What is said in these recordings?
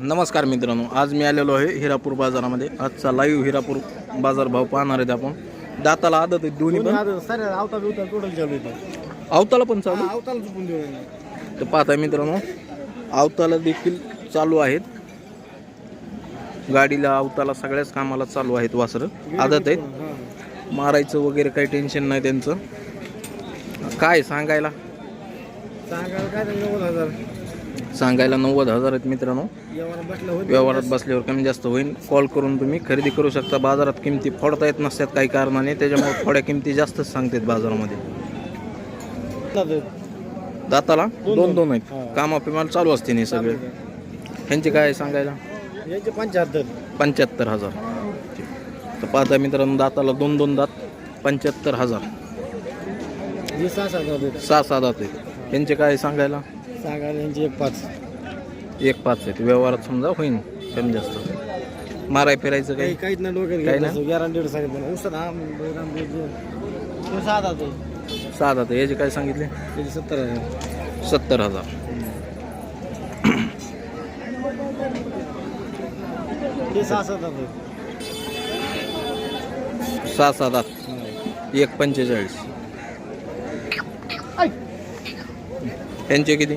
नमस्कार मित्रांनो आज मी आलेलो आहे हिरापूर बाजारामध्ये. आजचा लाईव्ह हिरापूर बाजार भाव पाहणार आहेत आपण. दाताला आदत आहे दोन्ही पण. अवताला पण चालू? तर पाहताय मित्रांनो अवताला देखील चालू आहेत. गाडीला अवताला सगळ्याच कामाला चालू आहेत वासरं. आदत आहेत. मारायचं वगैरे काही टेन्शन नाही त्यांचं. काय सांगायला? सांगायला नव्वद हजार. आहेत मित्रांनो. व्यवहारात बसल्यावर कमी जास्त होईल. कॉल करून तुम्ही खरेदी करू शकता. बाजारात किमती फोडता येत नसतात काही कारणाने. त्याच्यामुळे थोड्या किमती जास्तच सांगतात बाजारामध्ये. दाताला दोन दोन आहेत. कामा पिमाला चालू असते नाही सगळे. ह्यांचे काय सांगायला? याचे पंच्याहत्तर. पंच्याहत्तर हजार. तर पाहता मित्रांनो दाताला दोन दोन दात पंच्याहत्तर हजार. सहा सहा दात आहेत. ह्यांचे काय सांगायला? सांगायला यांचे एक पाच. एक पाच आहेत. व्यवहारात समजा होईन कमी जास्त. माराय फिरायचं काही? काही काहीच नाही डोक्यात काही गॅरंटीड सांगितलं. सहा जातो सहा दात आहे. याचे काय सांगितले? त्याचे सत्तर हजार. सत्तर हजार. ते सहा सात हजार. सहा सहा दात एक पंचेचाळीस. यांचे किती?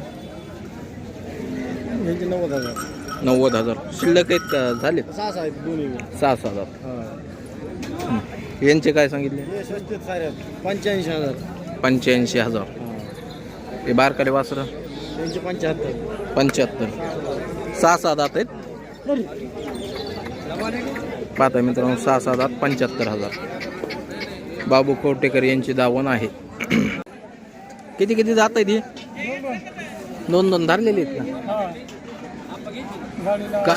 यांचे नव्वद हजार. नव्वद हजार. शिल्लक आहेत का? झाले? सहा सहा आहेत दोन्ही. सहा सहा हा. यांचे काय सांगितले? हे स्वस्त पंच्याऐंशी हजार. पंच्याऐंशी हजार. हा. बारकाले वासरं? त्यांचे पंच्याहत्तर. पंच्याहत्तर. सहा सहा दात आहेत. पाहता मित्रांनो सहा सहा दात पंच्याहत्तर हजार. बाबू कवटेकर यांची दावण आहे. किती किती जात आहेत ही? दोन दोन धरलेली आहेत का का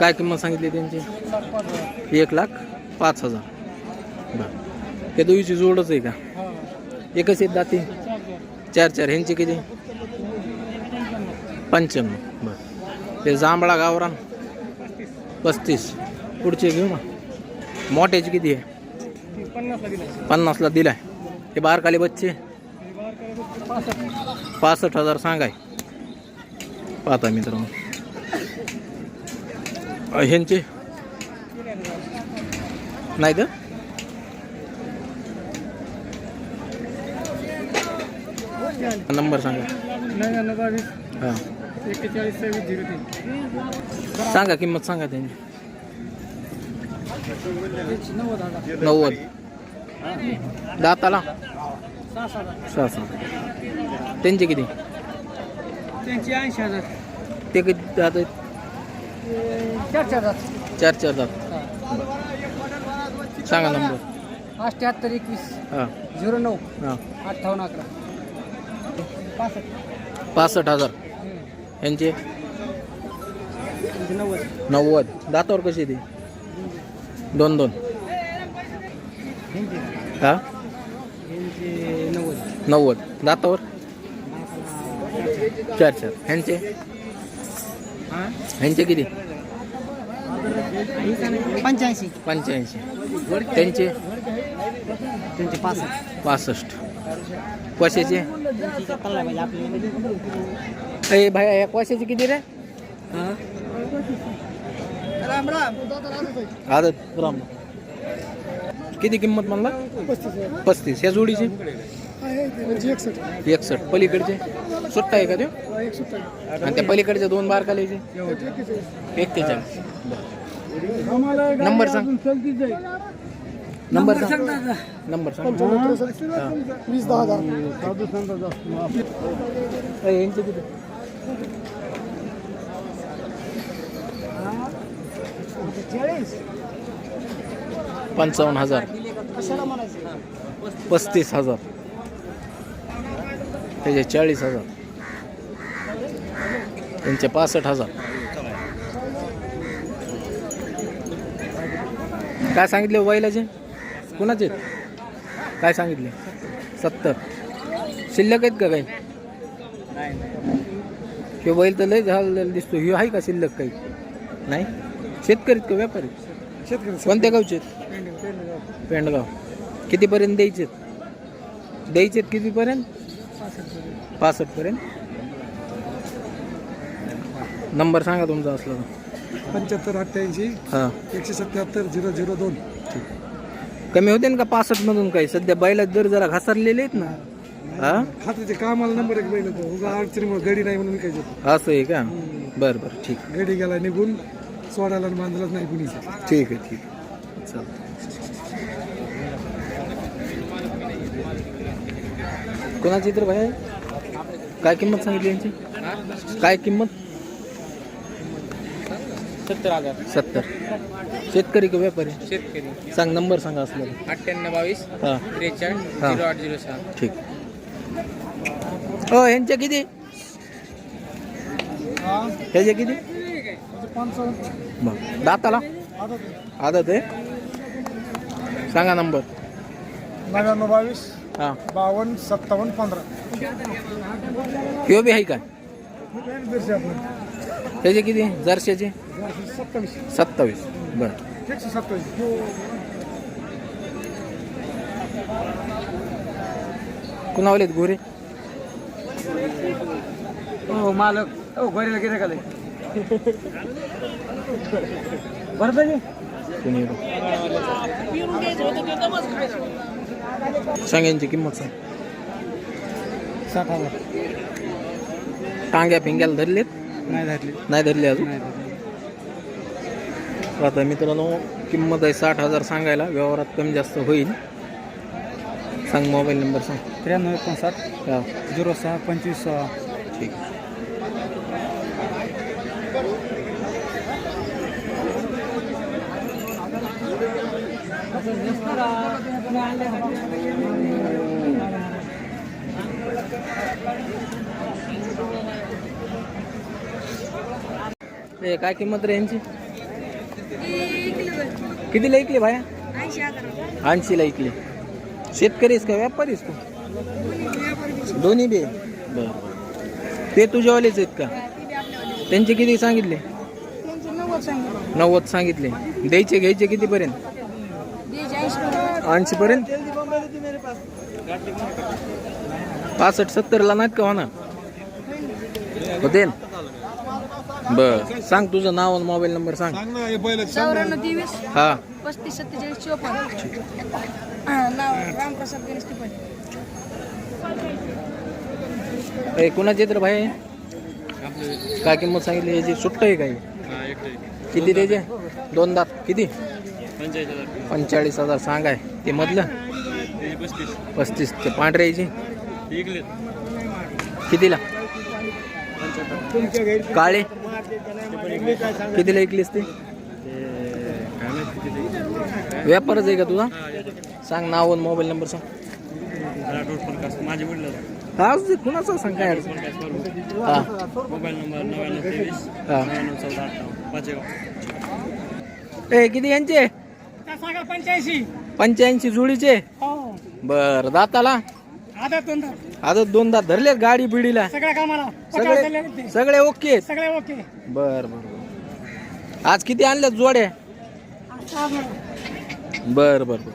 काय किंमत सांगितली त्यांची? एक लाख पाच हजार. बरं. हे दोघीची जोडच आहे का? एकच आहेत दाती चार चार. ह्यांची किती? पंच्याण्णव. बरं. ते जांभळा गावरान. पस्तीस. पुढचे घेऊ ना मोठ्याची किती आहे? पन्नासला दिलाय. हे बारकाले बच्चे. पासष्ट हजार सांगाय. पाहता मित्रांनो. ह्यांचे? नाही नंबर सांगा. नव्याण्णव बावीस हां. एक्केचाळीस सव्वीस झिरो तीन. सांगा किंमत सांगा त्यांची. नव्वद हजार. नव्वद. दाताला? सहा सहा त्यांचे किती? त्यांचे ऐंशी हजार. ते किती दात आहेत? चार चार हजार चार चार दात. सांगा नंबर. अठ्ठ्याहत्तर एकवीस. हां. झिरो नऊ. हां. अठ्ठावन्न अकरा. पासष्ट हजार. यांचे? नव्वद. दातावर कशी ते? दोन दोन. हा? नव्वद. दातावर? चार चार. ह्यांचे? ह्यांचे किती? पंच्याऐंशी. पंच्याऐंशी. त्यांचे? त्यांचे पासष्ट. पासष्ट. कशाचे ए भाई या कशाचे किती रे? राम राम आदत. राम किती किंमत म्हणला? पस्तीस. या जोडीची? एकसष्ट. पलीकडचे? सुट्टा आहे का ते? आणि त्या पलीकडचे दोन बार कालायचे एक्केचाळीस नंबर सांग. नंबर सांग. नंबर सांग. वीस दहा दहा. ए, यांचे किती? चाळीस. पंचावन्न हजार. कशाला म्हणायचं? पस्तीस हजार. त्याचे चाळीस हजार. त्यांचे पासष्ट हजार. काय सांगितले बैलाचे कुणाचे? काय सांगितले? सत्तर. शिल्लक आहेत का काही? हे बैल तर लय झालेला दिसतो ह्यो आहे का शिल्लक काही? नाही? शेतकरीत का व्यापारी? शेतकरी. कोणत्या गावचे पेंडगाव. कितीपर्यंत द्यायचे द्यायचे कितीपर्यंत? पासष्ट पर्यंत नंबर सांगा तुमचा असला तर. पंच्याहत्तर अठ्ठ्याऐंशी. हां. एकशे सत्याहत्तर झिरो झिरो दोन. कमी होते ना का पासष्ट मधून काही? सध्या बैला दर जरा घसरलेले आहेत ना. हा? खात्याचे कामाला नंबर एक बैल होतो. उगा अडचणीमुळे गडी नाही म्हणून विकायचं असं आहे का? बरं बरं ठीक. गडी गेला निघून सोडायला आणि बांधलाच नाही कुणी ठीक आहे ठीक आहे. चालतं कोणाची तर भाई काय किंमत सांगितली यांची? काय किंमत? सत्तर हजार. सत्तर. शेतकरी का व्यापारी? शेतकरी. सांग नंबर सांगा असलेला अठ्ठ्याण्णव बावीस हां. त्रेचाळीस हा. झिरो आठ झिरो सहा. ठीक. हो ह्यांच्या किती? ह्याचे किती? मग दाताला? आदत आहे. सांगा नंबर. नव्याण्णव बावीस हां. बावन्न सत्तावन्न पंधरा. ह्यो बी आहे का? त्याचे किती? जर्शाचे सत्तावीस. सत्तावीस. बरं. एकशे सत्तावीस गोरे? हो मालक. हो घरीला किती काले बरं कुणी सांग यांची किंमत सांग. साठ हजार. टांग्या फिंग्याला धरलेत? नाही धरली नाही धरले अजून? आता मित्रांनो किंमत आहे साठ हजार सांगायला. व्यवहारात कमी जास्त होईल. सांग मोबाईल नंबर सांग. त्र्याण्णव एकोणसाठ हा. झिरो सहा पंचवीस सहा. ठीक. काय किंमत रे यांची? कितीला ऐकली भाया? ऐंशीला ऐकली. शेतकरीस का? व्यापारीस का? दोन्ही बी बर ते तुझ्यावालेच आहेत का? त्यांचे किती सांगितले? नव्वद सांगितले. द्यायचे घ्यायचे कितीपर्यंत? ऐंशी पर्यंत. पासष्ट सत्तरला नाहीत का होणार. होते ना? बर सांग तुझं नाव आणि मोबाईल नंबर सांग. सांग ना हे बैल चौऱ्याण्णव तेवीस हा. पस्तीस सत्तेचाळीस चोपन्न. नाव रामप्रसाद गणेश त्रिपाठी ए कुणाचे तर भाई काय किंमत सांगितली? याची सुट्ट आहे काही? किती त्याचे? दोन दात. किती? पंचेचाळीस हजार. सांगाय. ते मधलं? पस्तीस. ते पांढऱ्याची? कितीला? काळे? कितीला ऐकलीस ते? व्यापारच आहे का तुझा? सांग नाव आणि मोबाईल नंबर सांग. माझे वडील दे, कुणाचा सांग काय हा. मोबाईल नंबर नव्याण्णव तेवीस नव्याण्णव चौदा अठ्ठावन्न ए किती यांचे? पंच्याऐंशी. पंच्याऐंशी जुळीचे हो. बर दाताला? दोन आता दोन दात. धरले गाडी बिडीला. सगळ्या कामाला. सगळे सगळे ओके. सगळे ओके. बर बर. आज किती आणल्यात जोड्या? बर बर बर.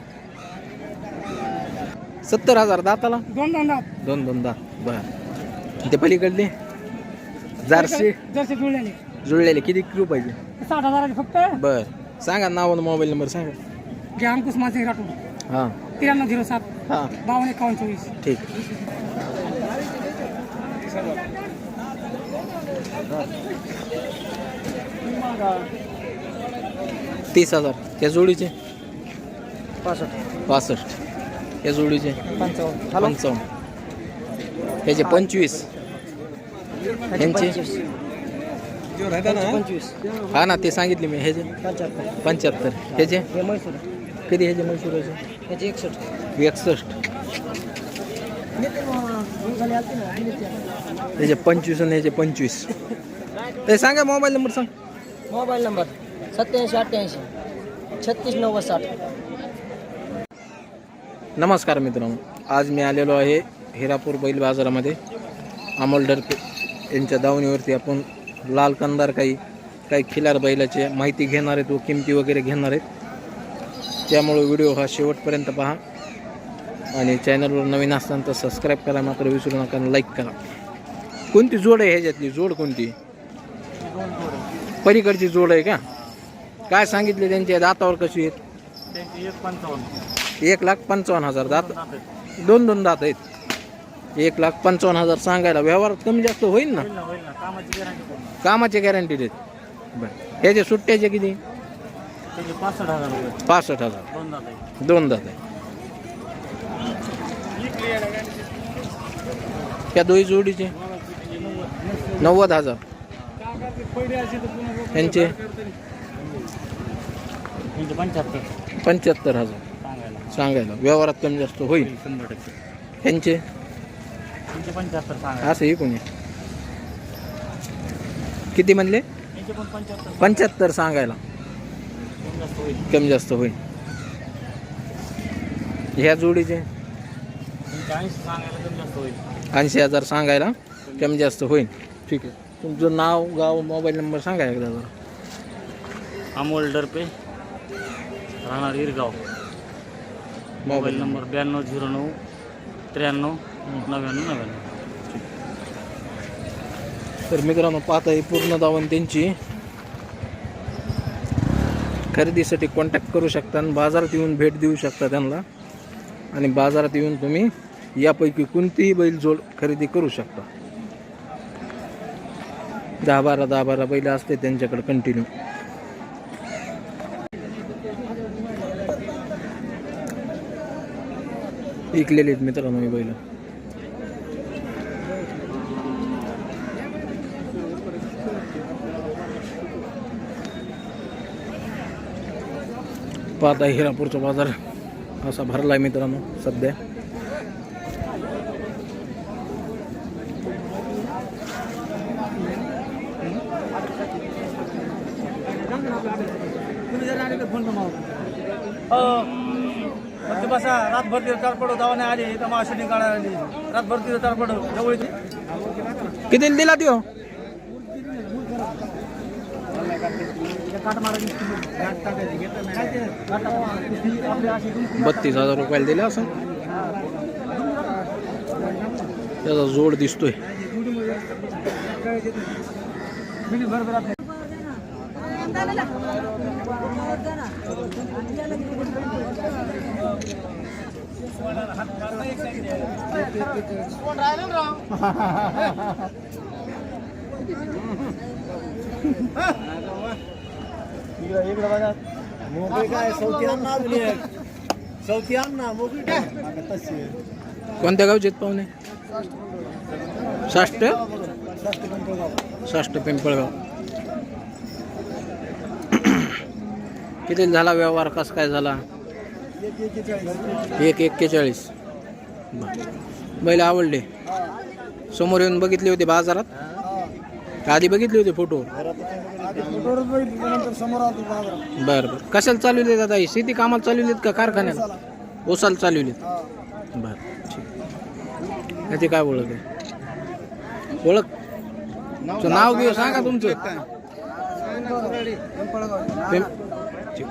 सत्तर हजार दाताला? दोन दोन दात. दोन दोन दात. बर. ते पलीकडले? जारशे जसे जुळलेले. जुळलेले. किती किलो पाहिजे? साठ हजाराचे फक्त. बर. सांगा नाव आणि मोबाईल नंबर सांगा. घ्या अंकुश माझे राठोड हां. त्र्याण्णव झिरो सात. हाँ। बावन्न एकावन्न चोवीस ठीक। तीस हज़ार। त्या जोडीचे पासष्ट। पासष्ट। या जोडीचे पंचावन्न। पंचावन्न। याचे पंचवीस। पंचवीस। हा? ना ते सांगितले मी ह्याचे? पंच्याहत्तर. ह्याचे? हे किती ह्याचे म्हैसूराचे ह्याचे एकसष्ट. एकसष्ट. त्याचे पंचवीस आणि ह्याचे पंचवीस. ते सांगा मोबाईल नंबर सांग. मोबाईल नंबर सत्याऐंशी अठ्ठ्याऐंशी छत्तीस नव्वद साठ. नमस्कार मित्रांनो. आज मी आलेलो आहे हिरापूर बैल बाजारामध्ये. अमोल डरके यांच्या दावणीवरती आपण लाल कंदार काही काही खिलार बैलाचे माहिती घेणार आहेत व किमती वगैरे घेणार आहेत. त्यामुळे व्हिडिओ हा शेवटपर्यंत पहा. आणि चॅनलवर नवीन असताना तर सबस्क्राईब करा मात्र विसरू नका आणि लाईक करा. कोणती जोड आहे ह्याच्यातली? जोड कोणती? पलीकडची जोड आहे का? काय सांगितले त्यांच्या दातावर कशी आहेत? एक लाख पंचावन्न हजार दात. दोन दोन दात आहेत. एक लाख पंचावन्न हजार सांगायला व्यवहारात कमी जास्त होईल ना? कामाची गॅरंटी देत. बरं. ह्याचे सुट्ट्याचे किती? पासष्ट हजार रुपये. पासष्ट हजार. दोन दात आहे. त्या दोही जोडीचे? नव्वद हजार. यांचे? पंच्याहत्तर. हजार. सांगायला. व्यवहारात कमी जास्त होईल. यांचे? असं एकूण आहे. किती म्हणले? पंच्याहत्तर सांगायला. कमी जास्त होईल. ह्या जोडीचे? ऐंशी हजार सांगायला कमी जास्त होईल. ठीक आहे. तुमचं नाव गाव मोबाईल नंबर सांगा एकदा जरा. अमोल डरपे. राहणार इरगाव मोबाईल नंबर ब्याण्णव झिरो नऊ त्र्याण्णव नव्याण्णव नव्याण्णव. तर मित्रांनो पाहता ही पूर्ण दावण त्यांची. खरेदीसाठी कॉन्टॅक्ट करू शकता आणि बाजारात येऊन भेट देऊ शकता त्यांना. आणि बाजारात येऊन तुम्ही यापैकी कोणतीही बैल जोड खरेदी करू शकता. दहा बारा दहा बारा बैल असते त्यांच्याकडे कंटिन्यू विकलेले आहेत मित्रांनो मी बैल. पाहता हिरापूरचा बाजार. असा भरला आहे मित्रांनो सध्या. फक्त बसा रातभर तिथं तारपडो दवाने आली इथं मग शूटिंग काढायला आली. रातभर तिथं तारपडो जवळ किती दिला त्यो बत्तीस हजार रुपयाला दिला असं? त्याचा जोड दिसतोय. मोकळी काय? चौथी आण ना अजून एक. चौथी आण ना मोकळी काय? तशी. आहे. कोणत्या गावचे आहेत पाहुणे? साष्ट? जास्त कंट्रोल गाव. साष्ट पिंपळगाव. किती झाला व्यवहार? कसा काय झाला? एक एकेचाळीस. एक एक्केचाळीस. बैल आवडले? समोर येऊन बघितले होते बाजारात? आधी बघितले होते फोटो आधी फोटोवरच बघितलं, नंतर समोर आलो बाजारात. बरं बरं कशाला चालवलेत आता ही शेती कामाला चालवलीत का कारखान्याला ओसाला चालवलीत हा. बरं ठीक याची काय ओळख आहे ओळख तुमचं नाव घेऊ सांगा तुमचं पिंपळगाव. ठीक.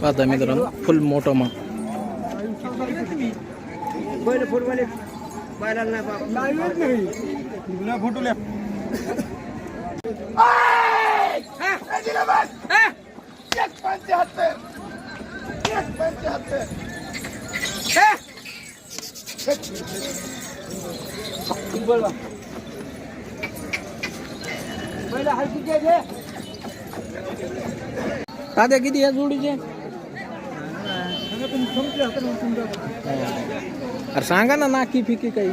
पाहता मित्रांनो फुल मोठं मग बैल तात्या किती या जोडीचे? अरे सांगा ना नाकी फिकी काही.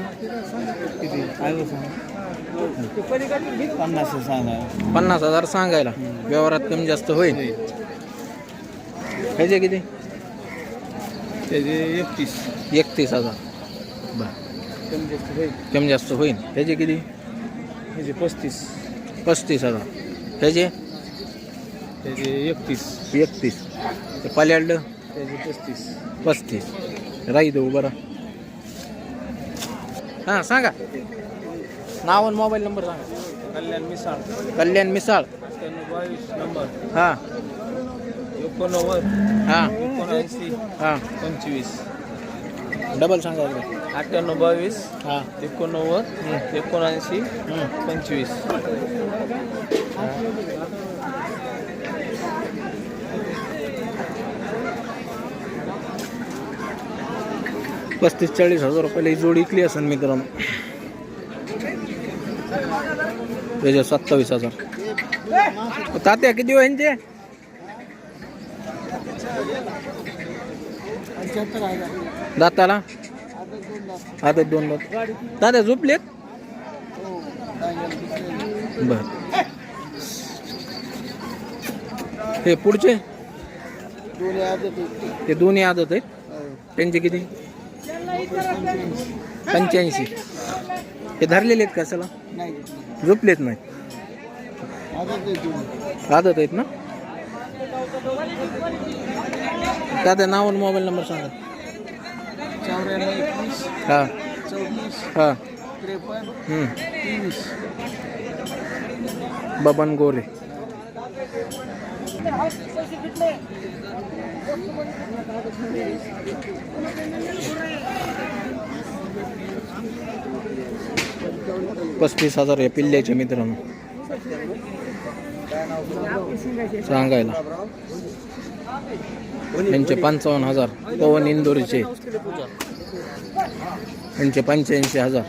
पन्नास सांगा पन्नास हजार सांगायला. व्यवहारात कमी जास्त होईल. ह्याचे किती? त्याचे एकतीस एकतीस हजार. बर. कमी जास्त होईल. कमी जास्त होईल. ह्याचे किती? त्याचे पस्तीस. पस्तीस हजार. ह्याचे त्याचे एकतीस. एकतीस. ते पाल्याडलं? त्याचे पस्तीस. पस्तीस. राही देऊ बरं. हां सांगा. नाव आणि मोबाईल नंबर सांगा. कल्याण मिसाळ. कल्याण मिसाळ. बावीस नंबर. हां. एकोणनव्वद. हां. एकोणऐंशी. हां. पंचवीस. डबल सांगा एकदा. अठ्ठ्याण्णव बावीस हां. एकोणनव्वद एकोणऐंशी. पंचवीस. पस्तीस चाळीस हजार रुपयाला ही जोडी इकली असेल मित्रांनो. त्याच्या सत्तावीस हजार. तात्या किती हो यांचे? दाताला? आता दोन दात. दादा झोपलेत? बर. हे पुढचे? ते दोन्ही आदत आहेत? त्यांचे किती? पंच्याऐंशी. हे धरलेले आहेत का चला झोपलेत नाही. आदत आहेत ना? दादा नाव आणि मोबाईल नंबर सांगा. चौऱ्याण्णव एकवीस हा. चौतीस हा. त्रेपन्न हम्म. तेवीस बबन गोरे. पस्तीस हजार या पिल्ल्याचे मित्रांनो. सांगायला. यांचे पंचावन्न हजार. पवन इंदोरीचे. यांचे पंच्याऐंशी हजार.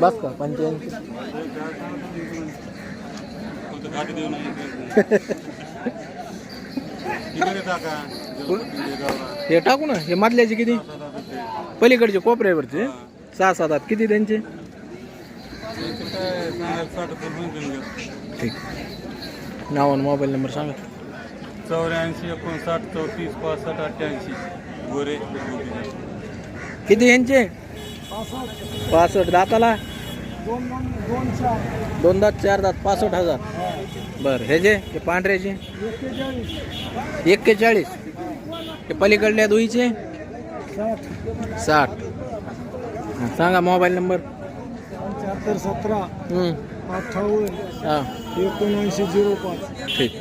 बस का पंच्याऐंशी? हे टाकू ना हे मधल्याचे किती? पलीकडचे कोपऱ्यावरचे. सहा सात आठ. किती त्यांचे? ठीक. नाव आणि मोबाईल नंबर सांगा. चौऱ्याऐंशी एकोणसाठ चौतीस पासष्ट अठ्ठ्याऐंशी. गोरे किती यांचे? पासष्ट. दाताला? दोन दात चार दात पासष्ट हजार. बरं. हे जे हे पांढऱ्याचे? एक्केचाळीस. हे पलीकडल्या दुईचे? साठ. सांगा मोबाईल नंबर. पंच्याहत्तर सतरा. हा. एकोणऐंशी झिरो पाच. ठीक.